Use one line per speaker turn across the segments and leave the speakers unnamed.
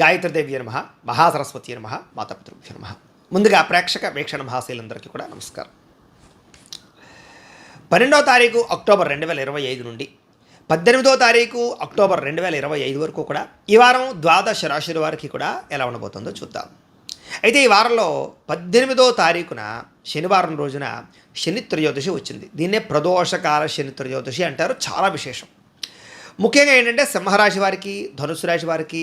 గాయత్రిదేవి నమ మహాసరస్వతి నమ మాతాపితృభ్య నమ. ముందుగా ప్రేక్షక వీక్షణ మహాశైలందరికీ కూడా నమస్కారం. పన్నెండవ తారీఖు అక్టోబర్ రెండు వేల ఇరవై ఐదు నుండి పద్దెనిమిదో తారీఖు అక్టోబర్ రెండు వేల ఇరవై ఐదు వరకు కూడా ఈ వారం ద్వాదశ రాశుల వారికి కూడా ఎలా ఉండబోతుందో చూద్దాం. అయితే ఈ వారంలో పద్దెనిమిదో తారీఖున శనివారం రోజున శని త్రయోదశి వచ్చింది. దీన్నే ప్రదోషకాల శని త్రయోదశి అంటారు చాలా విశేషం. ముఖ్యంగా ఏంటంటే సింహరాశి వారికి ధనుసు రాశి వారికి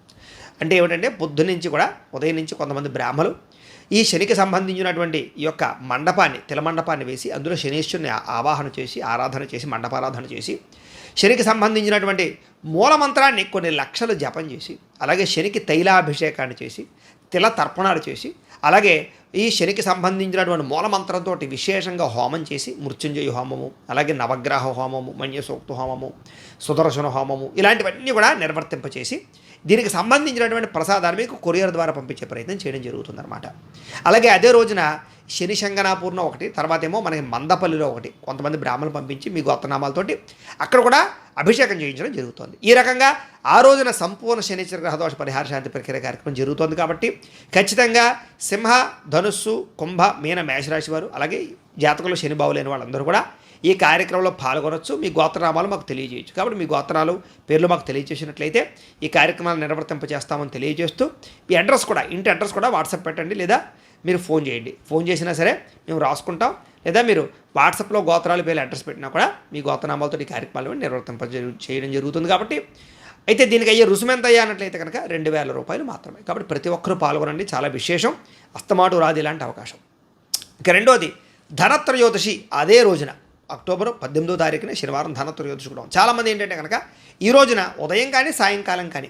అంటే ఏమిటంటే పొద్దు నుంచి కూడా ఉదయం నుంచి కొంతమంది బ్రాహ్మలు ఈ శనికి సంబంధించినటువంటి ఈ యొక్క మండపాన్ని తిల మండపాన్ని వేసి అందులో శనీశ్వరుని ఆవాహన చేసి ఆరాధన చేసి మండపారాధన చేసి శనికి సంబంధించినటువంటి మూలమంత్రాన్ని కొన్ని లక్షలు జపం చేసి అలాగే శనికి తైలాభిషేకాన్ని చేసి తిల తర్పణాలు చేసి అలాగే ఈ శనికి సంబంధించినటువంటి మూలమంత్రంతో విశేషంగా హోమం చేసి మృత్యుంజయ హోమము అలాగే నవగ్రహ హోమము మన్యసూక్త హోమము సుదర్శన హోమము ఇలాంటివన్నీ కూడా నిర్వర్తింపచేసి దీనికి సంబంధించినటువంటి ప్రసాదాన్ని మీకు కొరియర్ ద్వారా పంపించే ప్రయత్నం చేయడం జరుగుతుందన్నమాట. అలాగే అదే రోజున శని శంగనాపూర్ణ ఒకటి తర్వాత ఏమో మనకి మందపల్లిలో ఒకటి. కొంతమంది బ్రాహ్మణులు పంపించి మీ గొత్తనామాలతోటి అక్కడ కూడా అభిషేకం చేయించడం జరుగుతుంది. ఈ రకంగా ఆ రోజున సంపూర్ణ శనిచర గ్రహదోష పరిహార శాంతి ప్రక్రియ కార్యక్రమం జరుగుతోంది కాబట్టి ఖచ్చితంగా సింహ ధనుస్సు కుంభ మీన మేషరాశి వారు అలాగే జాతకంలో శని బావులేని వాళ్ళందరూ కూడా ఈ కార్యక్రమంలో పాల్గొనొచ్చు. మీ గోత్రనామాలు మాకు తెలియజేయచ్చు. కాబట్టి మీ గోత్రాలు పేర్లు మాకు తెలియజేసినట్లయితే ఈ కార్యక్రమాలు నిర్వర్తింపజేస్తామని తెలియజేస్తూ మీ అడ్రస్ కూడా ఇంటి అడ్రస్ కూడా వాట్సాప్ పెట్టండి లేదా మీరు ఫోన్ చేయండి. ఫోన్ చేసినా సరే మేము రాసుకుంటాం. లేదా మీరు వాట్సాప్లో గోత్రాలు పేర్లు అడ్రస్ పెట్టినా కూడా మీ గోత్రనామాలతో ఈ కార్యక్రమాలు నిర్వర్తింప చేయడం జరుగుతుంది కాబట్టి. అయితే దీనికి అయ్యే రుసుము ఎంత అన్నట్లయితే కనుక రెండు వేల రూపాయలు మాత్రమే. కాబట్టి ప్రతి ఒక్కరూ పాల్గొనండి. చాలా విశేషం. అస్తమాటు రాదు ఇలాంటి అవకాశం. ఇక రెండోది ధనత్రయోదశి అదే రోజున. అక్టోబర్ పద్దెనిమిదో తారీఖున శనివారం ధనత్రయోదశి కూడా చాలామంది ఏంటంటే కనుక ఈ రోజున ఉదయం కానీ సాయంకాలం కానీ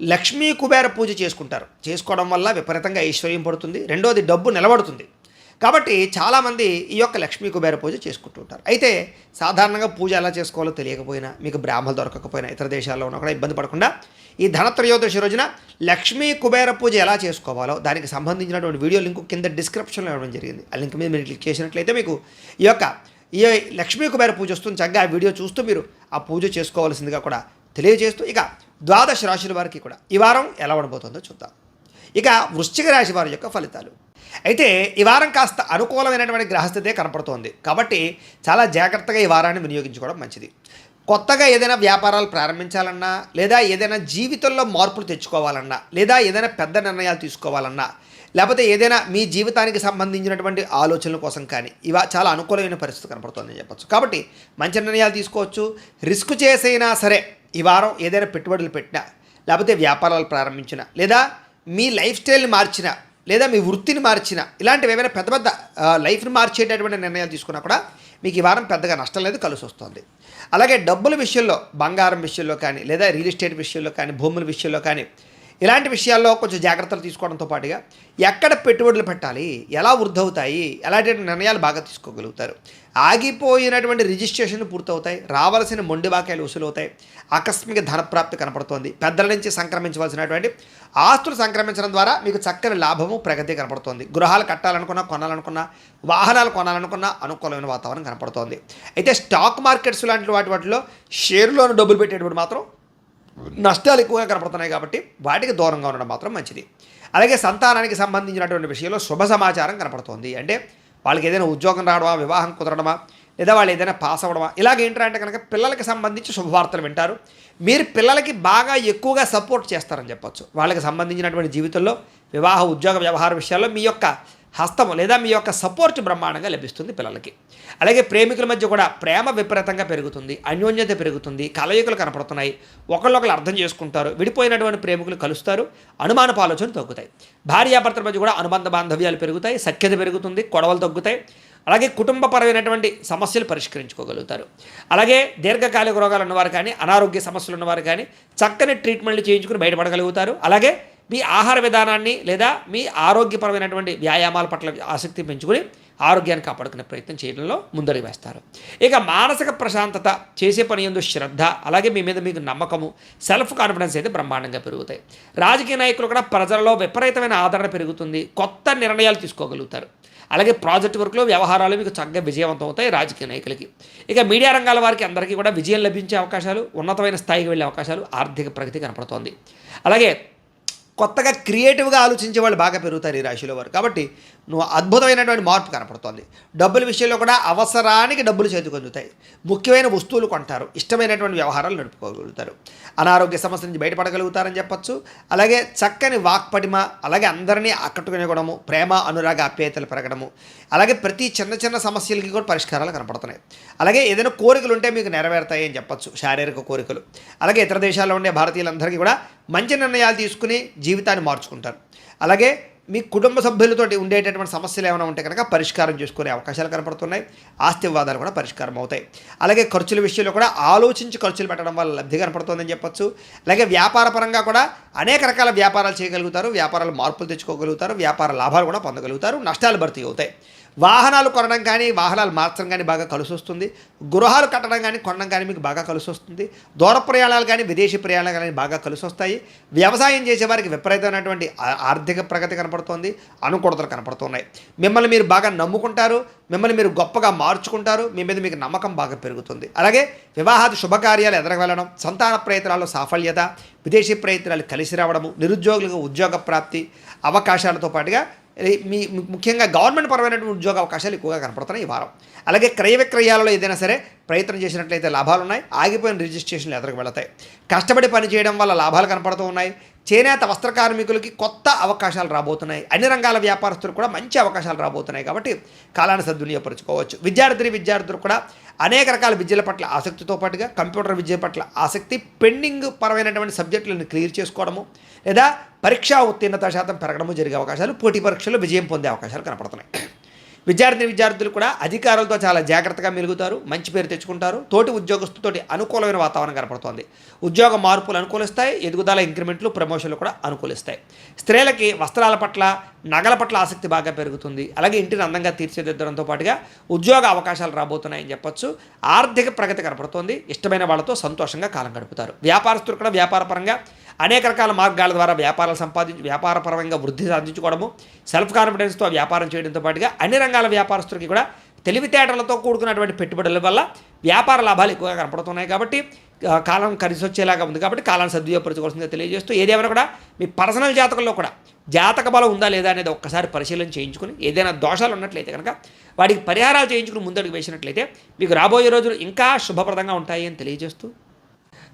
లక్ష్మీ కుబేర పూజ చేసుకుంటారు. చేసుకోవడం వల్ల విపరీతంగా ఐశ్వర్యం పడుతుంది. రెండోది డబ్బు నిలబడుతుంది. కాబట్టి చాలామంది ఈ యొక్క లక్ష్మీ కుబేర పూజ చేసుకుంటూ ఉంటారు. అయితే సాధారణంగా పూజ ఎలా చేసుకోవాలో తెలియకపోయినా మీకు బ్రాహ్మలు దొరకకపోయినా ఇతర దేశాల్లో ఉన్నా కూడా ఇబ్బంది పడకుండా ఈ ధనత్రయోదశి రోజున లక్ష్మీ కుబేర పూజ ఎలా చేసుకోవాలో దానికి సంబంధించినటువంటి వీడియో లింక్ కింద డిస్క్రిప్షన్లో ఇవ్వడం జరిగింది. ఆ లింక్ మీద మీరు క్లిక్ చేసినట్లయితే మీకు ఈ యొక్క ఈ లక్ష్మీ కుబేర పూజ వస్తుంది చక్కగా ఆ వీడియో చూస్తూ మీరు ఆ పూజ చేసుకోవాల్సిందిగా కూడా తెలియజేస్తూ ఇక ద్వాదశ రాశుల వారికి కూడా ఈ వారం ఎలా ఉండబోతుందో చూద్దాం. ఇక వృశ్చిక రాశి వారి యొక్క ఫలితాలు. అయితే ఈ వారం కాస్త అనుకూలమైనటువంటి గ్రహస్థితే కనపడుతోంది. కాబట్టి చాలా జాగ్రత్తగా ఈ వారాన్ని వినియోగించుకోవడం మంచిది. కొత్తగా ఏదైనా వ్యాపారాలు ప్రారంభించాలన్నా లేదా ఏదైనా జీవితంలో మార్పులు తెచ్చుకోవాలన్నా లేదా ఏదైనా పెద్ద నిర్ణయాలు తీసుకోవాలన్నా లేకపోతే ఏదైనా మీ జీవితానికి సంబంధించినటువంటి ఆలోచనల కోసం కానీ ఇవా చాలా అనుకూలమైన పరిస్థితి కనపడుతుందని చెప్పొచ్చు. కాబట్టి మంచి నిర్ణయాలు తీసుకోవచ్చు. రిస్క్ చేసైనా సరే ఈ వారం ఏదైనా పెట్టుబడులు పెట్టినా లేకపోతే వ్యాపారాలు ప్రారంభించిన లేదా మీ లైఫ్ స్టైల్ని మార్చిన లేదా మీ వృత్తిని మార్చిన ఇలాంటివి ఏమైనా పెద్ద పెద్ద లైఫ్ని మార్చేటటువంటి నిర్ణయాలు తీసుకున్నా కూడా మీకు ఈ వారం పెద్దగా నష్టం లేదు కలిసి వస్తుంది. అలాగే డబ్బుల విషయంలో బంగారం విషయంలో కానీ లేదా రియల్ ఎస్టేట్ విషయంలో కానీ భూముల విషయంలో కానీ ఇలాంటి విషయాల్లో కొంచెం జాగ్రత్తలు తీసుకోవడంతో పాటుగా ఎక్కడ పెట్టుబడులు పెట్టాలి ఎలా వృద్ధవుతాయి ఎలాంటి నిర్ణయాలు బాగా తీసుకోగలుగుతారు. ఆగిపోయినటువంటి రిజిస్ట్రేషన్లు పూర్తవుతాయి రావాల్సిన మొండి బాకాయలు వసూలవుతాయి ఆకస్మిక ధనప్రాప్తి కనపడుతోంది. పెద్దల నుంచి సంక్రమించవలసినటువంటి ఆస్తులు సంక్రమించడం ద్వారా మీకు చక్కని లాభము ప్రగతి కనపడుతోంది. గృహాలు కట్టాలనుకున్నా కొనాలనుకున్నా వాహనాలు కొనాలనుకున్నా అనుకూలమైన వాతావరణం కనపడుతోంది. అయితే స్టాక్ మార్కెట్స్ లాంటి వాటి వాటిలో షేర్లోని డబ్బులు పెట్టేటప్పుడు మాత్రం నష్టాలు ఎక్కువగా కనపడుతున్నాయి కాబట్టి వాటికి దూరంగా ఉండడం మాత్రం మంచిది. అలాగే సంతానానికి సంబంధించినటువంటి విషయంలో శుభ సమాచారం కనపడుతోంది. అంటే వాళ్ళకి ఏదైనా ఉద్యోగం రావడమా వివాహం కుదరడమా లేదా వాళ్ళు ఏదైనా పాస్ అవ్వడమా ఇలాగ ఏంటంటే కనుక పిల్లలకి సంబంధించి శుభవార్తలు వింటారు. మీరు పిల్లలకి బాగా ఎక్కువగా సపోర్ట్ చేస్తారని చెప్పొచ్చు. వాళ్ళకి సంబంధించినటువంటి జీవితంలో వివాహ ఉద్యోగ వ్యవహార విషయాల్లో మీ యొక్క హస్తము లేదా మీ యొక్క సపోర్ట్ బ్రహ్మాండంగా లభిస్తుంది పిల్లలకి. అలాగే ప్రేమికుల మధ్య కూడా ప్రేమ విపరీతంగా పెరుగుతుంది అన్యోన్యత పెరుగుతుంది కలయికలు కనపడుతున్నాయి ఒకళ్ళొకరు అర్థం చేసుకుంటారు విడిపోయినటువంటి ప్రేమికులు కలుస్తారు అనుమాన ఆలోచనలు తగ్గుతాయి. భార్యాభర్తల మధ్య కూడా అనుబంధ బాంధవ్యాలు పెరుగుతాయి సఖ్యత పెరుగుతుంది గొడవలు తగ్గుతాయి అలాగే కుటుంబపరమైనటువంటి సమస్యలు పరిష్కరించుకోగలుగుతారు. అలాగే దీర్ఘకాలిక రోగాలు ఉన్నవారు కానీ అనారోగ్య సమస్యలు ఉన్నవారు కానీ చక్కని ట్రీట్మెంట్లు చేయించుకుని బయటపడగలుగుతారు. అలాగే మీ ఆహార విధానాన్ని లేదా మీ ఆరోగ్యపరమైనటువంటి వ్యాయామాల పట్ల ఆసక్తి పెంచుకుని ఆరోగ్యాన్ని కాపాడుకునే ప్రయత్నం చేయడంలో ముందడుగు వేస్తారు. ఇక మానసిక ప్రశాంతత చేసే పని ఎందు శ్రద్ధ అలాగే మీ మీద మీకు నమ్మకము సెల్ఫ్ కాన్ఫిడెన్స్ అయితే బ్రహ్మాండంగా పెరుగుతాయి. రాజకీయ నాయకులు కూడా ప్రజలలో విపరీతమైన ఆదరణ పెరుగుతుంది కొత్త నిర్ణయాలు తీసుకోగలుగుతారు. అలాగే ప్రాజెక్ట్ వర్క్లో వ్యవహారాలు మీకు చక్కగా విజయవంతం అవుతాయి రాజకీయ నాయకులకి. ఇక మీడియా రంగాల వారికి అందరికీ కూడా విజయం లభించే అవకాశాలు ఉన్నతమైన స్థాయికి వెళ్ళే అవకాశాలు ఆర్థిక ప్రగతి కనపడుతోంది. అలాగే కొత్తగా క్రియేటివ్గా ఆలోచించే వాళ్ళు బాగా పెరుగుతారు ఈ రాశిలో వారు. కాబట్టి నువ్వు అద్భుతమైనటువంటి మార్పు కనపడుతోంది. డబ్బుల విషయంలో కూడా అవసరానికి డబ్బులు చేతికి అందుతాయి. ముఖ్యమైన వస్తువులు కొంటారు. ఇష్టమైనటువంటి వ్యవహారాలు నడుపుకోగలుగుతారు. అనారోగ్య సమస్య నుంచి బయటపడగలుగుతారని చెప్పచ్చు. అలాగే చక్కని వాక్పటిమ అలాగే అందరినీ ఆకట్టుకునేగడము ప్రేమ అనురాగ ఆప్యాయతలు పెరగడము అలాగే ప్రతి చిన్న చిన్న సమస్యలకి కూడా పరిష్కారాలు కనపడుతున్నాయి. అలాగే ఏదైనా కోరికలు ఉంటే మీకు నెరవేరుతాయి అని చెప్పొచ్చు. శారీరక కోరికలు. అలాగే ఇతర దేశాల్లో ఉండే భారతీయులందరికీ కూడా మంచి నిర్ణయాలు తీసుకుని జీవితాన్ని మార్చుకుంటారు. అలాగే మీ కుటుంబ సభ్యులతోటి ఉండేటటువంటి సమస్యలు ఏమైనా ఉంటే కనుక పరిష్కారం చేసుకునే అవకాశాలు కనపడుతున్నాయి. ఆస్తి వివాదాలు కూడా పరిష్కారం అవుతాయి. అలాగే ఖర్చుల విషయంలో కూడా ఆలోచించి ఖర్చులు పెట్టడం వల్ల లబ్ధి కనపడుతుందని చెప్పొచ్చు. అలాగే వ్యాపార పరంగా కూడా అనేక రకాల వ్యాపారాలు చేయగలుగుతారు. వ్యాపారాలు మార్పులు తెచ్చుకోగలుగుతారు. వ్యాపార లాభాలు కూడా పొందగలుగుతారు. నష్టాలు భర్తీ అవుతాయి. వాహనాలు కొనడం కానీ వాహనాలు మార్చడం కానీ బాగా కలిసి వస్తుంది గృహాలు కట్టడం కానీ కొనడం కానీ మీకు బాగా కలిసి వస్తుంది దూర ప్రయాణాలు కానీ విదేశీ ప్రయాణాలు కానీ బాగా కలిసి వస్తాయి వ్యవసాయం చేసేవారికి విపరీతమైనటువంటి ఆర్థిక ప్రగతి కనపడుతోంది అనుకూలతలు కనపడుతున్నాయి. మిమ్మల్ని మీరు బాగా నమ్ముకుంటారు మిమ్మల్ని మీరు గొప్పగా మార్చుకుంటారు మీ మీద మీకు నమ్మకం బాగా పెరుగుతుంది. అలాగే వివాహాది శుభకార్యాలు ఎదరకు వెళ్ళడం సంతాన ప్రయత్నాల్లో సాఫల్యత విదేశీ ప్రయత్నాలు కలిసి రావడము నిరుద్యోగులకు ఉద్యోగ ప్రాప్తి అవకాశాలతో పాటుగా మీ ముఖ్యంగా గవర్నమెంట్ పరమైనటువంటి ఉద్యోగ అవకాశాలు ఎక్కువగా కనపడుతున్నాయి ఈ వారం. అలాగే క్రయ విక్రయాలలో ఏదైనా సరే ప్రయత్నం చేసినట్లయితే లాభాలు ఉన్నాయి ఆగిపోయిన రిజిస్ట్రేషన్లు ఎదురుకు వెళతాయి. కష్టపడి పని చేయడం వల్ల లాభాలు కనపడుతూ ఉన్నాయి. చేనేత వస్త్ర కార్మికులకి కొత్త అవకాశాలు రాబోతున్నాయి. అన్ని రంగాల వ్యాపారస్తులు కూడా మంచి అవకాశాలు రాబోతున్నాయి కాబట్టి కాలాన్ని సద్వినియోగపరచుకోవచ్చు విద్యార్థిని విద్యార్థులు కూడా అనేక రకాల విద్యల పట్ల ఆసక్తితో పాటుగా కంప్యూటర్ విద్య పట్ల ఆసక్తి పెండింగ్ పరమైనటువంటి సబ్జెక్టులను క్లియర్ చేసుకోవడము లేదా పరీక్షా ఉత్తీర్ణత శాతం పెరగడము జరిగే అవకాశాలు పోటీ పరీక్షల్లో విజయం పొందే అవకాశాలు కనపడుతున్నాయి. విద్యార్థిని విద్యార్థులు కూడా అధికారులతో చాలా జాగ్రత్తగా మెలుగుతారు మంచి పేరు తెచ్చుకుంటారు. తోటి ఉద్యోగస్తుతోటి అనుకూలమైన వాతావరణం కనపడుతోంది. ఉద్యోగ మార్పులు అనుకూలిస్తాయి ఎదుగుదల ఇంక్రిమెంట్లు ప్రమోషన్లు కూడా అనుకూలిస్తాయి. స్త్రీలకి వస్త్రాల పట్ల నగల పట్ల ఆసక్తి బాగా పెరుగుతుంది. అలాగే ఇంటిని అందంగా తీర్చిదిద్దడంతో పాటుగా ఉద్యోగ అవకాశాలు రాబోతున్నాయని చెప్పొచ్చు. ఆర్థిక ప్రగతి కనపడుతోంది. ఇష్టమైన వాళ్ళతో సంతోషంగా కాలం గడుపుతారు. వ్యాపారస్తులు కూడా వ్యాపారపరంగా అనేక రకాల మార్గాల ద్వారా వ్యాపారాలు సంపాదించి వ్యాపారపరంగా వృద్ధి సాధించుకోవడము సెల్ఫ్ కాన్ఫిడెన్స్తో వ్యాపారం చేయడంతో పాటుగా అన్ని రంగాల వ్యాపారస్తులకి కూడా తెలివితేటలతో కూడుకున్నటువంటి పెట్టుబడుల వల్ల వ్యాపార లాభాలు ఎక్కువగా కనపడుతున్నాయి కాబట్టి కాలం కలిసి వచ్చేలాగా ఉంది కాబట్టి కాలాన్ని సద్వినియోగపరచుకోవాల్సిందిగా తెలియజేస్తూ ఏదేమైనా కూడా మీ పర్సనల్ జాతకంలో కూడా జాతక బలం ఉందా లేదా అనేది ఒక్కసారి పరిశీలన చేయించుకుని ఏదైనా దోషాలు ఉన్నట్లయితే కనుక వాటికి పరిహారాలు చేయించుకుని ముందడుగు వేసినట్లయితే మీకు రాబోయే రోజులు ఇంకా శుభప్రదంగా ఉంటాయి అని తెలియజేస్తూ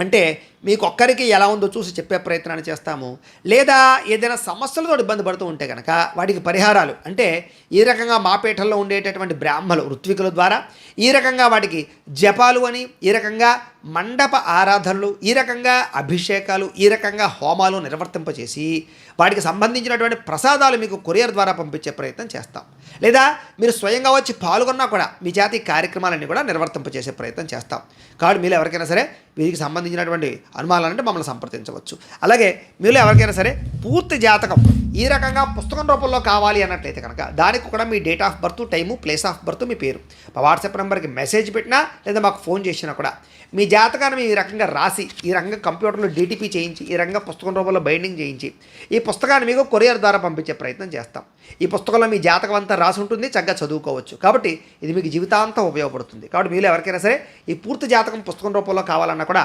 అంటే మీకు ఒక్కరికి ఎలా ఉందో చూసి చెప్పే ప్రయత్నాన్ని చేస్తాము. లేదా ఏదైనా సమస్యలతో ఇబ్బంది పడుతూ ఉంటే కనుక వాటికి పరిహారాలు. అంటే ఈ రకంగా మాపేటల్లో ఉండేటటువంటి బ్రాహ్మలు ఋత్వికుల ద్వారా ఈ రకంగా వాటికి జపాలు అని ఈ రకంగా మండప ఆరాధనలు ఈ రకంగా అభిషేకాలు ఈ రకంగా హోమాలు నిర్వర్తింపచేసి వాటికి సంబంధించినటువంటి ప్రసాదాలు మీకు కొరియర్ ద్వారా పంపించే ప్రయత్నం చేస్తాం. లేదా మీరు స్వయంగా వచ్చి పాల్గొన్నా కూడా మీ జాతి కార్యక్రమాలన్నీ కూడా నిర్వర్తింపజేసే ప్రయత్నం చేస్తాం. కాబట్టి మీరు ఎవరికైనా సరే వీరికి సంబంధించినటువంటి అనుమానాలంటే మమ్మల్ని సంప్రదించవచ్చు. అలాగే మీలో ఎవరికైనా సరే పూర్తి జాతకం ఈ రకంగా పుస్తకం రూపంలో కావాలి అన్నట్లయితే కనుక దానికి కూడా మీ date of birth time place of birth మీ పేరు. మా వాట్సాప్ నెంబర్కి మెసేజ్ పెట్టినా లేదా మాకు ఫోన్ చేసినా కూడా మీ జాతకాన్ని ఈ రకంగా రాసి ఈ రకంగా కంప్యూటర్లో డీటీపీ చేయించి ఈ రకంగా పుస్తకం రూపంలో బైండింగ్ చేయించి ఈ పుస్తకాన్ని మీకు కొరియర్ ద్వారా పంపించే ప్రయత్నం చేస్తాం. ఈ పుస్తకంలో మీ జాతకం అంతా రాసి ఉంటుంది చక్కగా చదువుకోవచ్చు. కాబట్టి ఇది మీకు జీవితాంతం ఉపయోగపడుతుంది. కాబట్టి మీరు ఎవరికైనా సరే ఈ పూర్తి జాతకం పుస్తకం రూపంలో కావాలన్నా కూడా